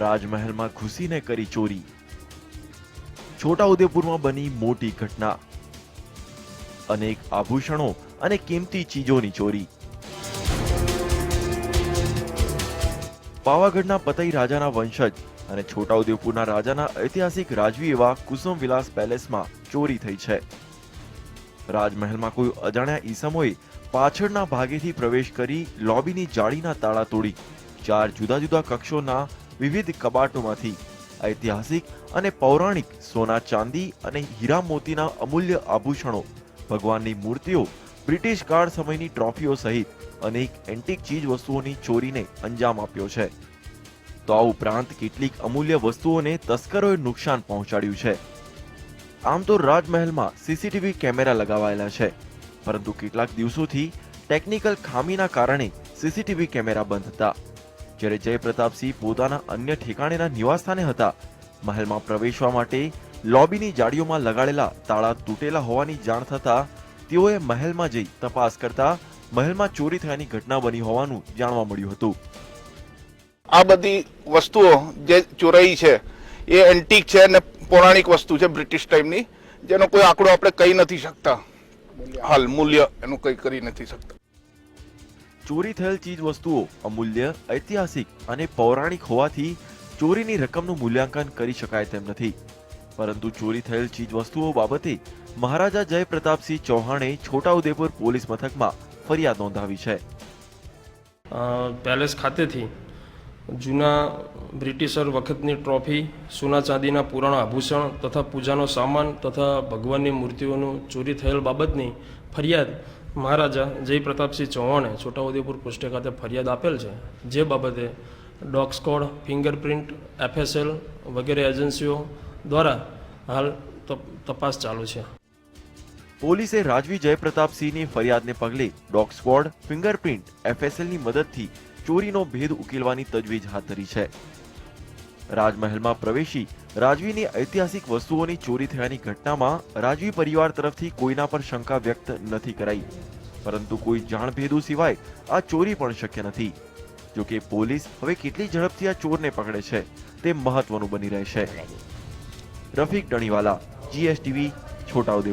રાજમહેલમાં ઘૂસીને કરી ચોરી. છોટાઉદેપુરમાં બની મોટી ઘટના. અનેક આભૂષણો અને કિંમતી ચીજોની ચોરી. પાવાગઢના પતઈ રાજાના વંશજ અને છોટાઉદેપુરના રાજાના ઐતિહાસિક રાજવી એવા કુસુમ વિલાસ પેલેસમાં ચોરી થઈ છે. રાજમહેલમાં કોઈ અજાણ્યા ઈસમોએ પાછળના ભાગેથી પ્રવેશ કરી લોબીની જાળીના તાળા તોડી ચાર જુદા જુદા કક્ષોના વિવિધ કબાટોમાંથી ઐતિહાસિક અને પૌરાણિક સોના ચાંદી અને હીરા મોતીના અમૂલ્ય આભૂષણો, ભગવાનની મૂર્તિઓ, બ્રિટિશ કાળ સમયની ટ્રોફીઓ સહિત અનેક એન્ટિક ચીજ વસ્તુઓની ચોરીને અંજામ આપ્યો છે. તો આ ઉપરાંત કેટલીક અમૂલ્ય વસ્તુઓને તસ્કરોએ નુકસાન પહોંચાડ્યું છે. આમ તો રાજમહેલમાં સીસીટીવી કેમેરા લગાવાયેલા છે, પરંતુ કેટલાક દિવસોથી ટેકનિકલ ખામીના કારણે સીસીટીવી કેમેરા બંધ હતા. જ્યારે જયપ્રતાપસિંહ પોતાના અન્ય ઠેકાણેના નિવાસસ્થાને હતા. મહેલમાં પ્રવેશવા માટે લોબીની જાળીઓમાં લગાડેલા તાળા તૂટેલા હોવાની જાણ થતા તેઓએ મહેલમાં જઈ તપાસ કરતા મહેલમાં ચોરી થયાની ઘટના બની હોવાનું જાણવા મળ્યું હતું. આ બધી વસ્તુઓ જે ચોરાઈ છે, એ એન્ટિક છે અને પૌરાણિક વસ્તુ છે બ્રિટિશ ટાઈમની, જેનો કોઈ આંકડો આપણે કહી નથી શકતા. હાલ મૂલ્ય એનું કંઈ કરી નથી શકતા. ચોરી થયેલ ચીજ વસ્તુઓ અમૂલ્ય, ઐતિહાસિક અને પૌરાણિક હોવાથી ચોરીની રકમનું મૂલ્યાંકન કરી શકાય તેમ નથી. પરંતુ ચોરી થયેલ ચીજ વસ્તુઓ બાબતે મહારાજા જયપ્રતાપસિંહ ચૌહાણે છોટાઉદેપુર પોલીસ મથકમાં ફરિયાદ નોંધાવી છે. પેલેસ ખાતેથી જૂના બ્રિટિશર વખતની ટ્રોફી, સોના ચાંદીના પુરાણા આભૂષણ તથા પૂજાનો સામાન તથા ભગવાનની મૂર્તિઓનું ચોરી થયેલ બાબતની ફરિયાદ મહારાજા જયપ્રતાપસિંહ ચૌહાણે છોટાઉદેપુર પોસ્ટે ખાતે ફરિયાદ આપેલ છે, જે બાબતે ડોગ સ્કોડ, ફિંગરપ્રિન્ટ, એફએસએલ વગેરે એજન્સીઓ દ્વારા હાલ તપ- તપાસ ચાલુ છે. પોલીસે રાજવી જયપ્રતાપસિંહની ફરિયાદને પગલે ડોગ સ્ક્વોડ ફિંગરપ્રિન્ટ, એફએસએલની મદદથી ચોરીનો ભેદ ઉકેલવાની તજવીજ હાથ ધરી છે. રાજમહેલમાં પ્રવેશી રાજવીની ઐતિહાસિક વસ્તુઓની ચોરી થયાની ઘટનામાં રાજવી પરિવાર તરફથી કોઈના પર શંકા વ્યક્ત નથી કરાઈ. પરંતુ કોઈ જાણભેદુ સિવાય આ ચોરી પણ શક્ય નથી. જોકે પોલીસ હવે કેટલી ઝડપથી આ ચોરને પકડે છે તે મહત્વનું બની રહેશે. રફીક ડણીવાલા જીએસટીવી છોટાઉદેપુર.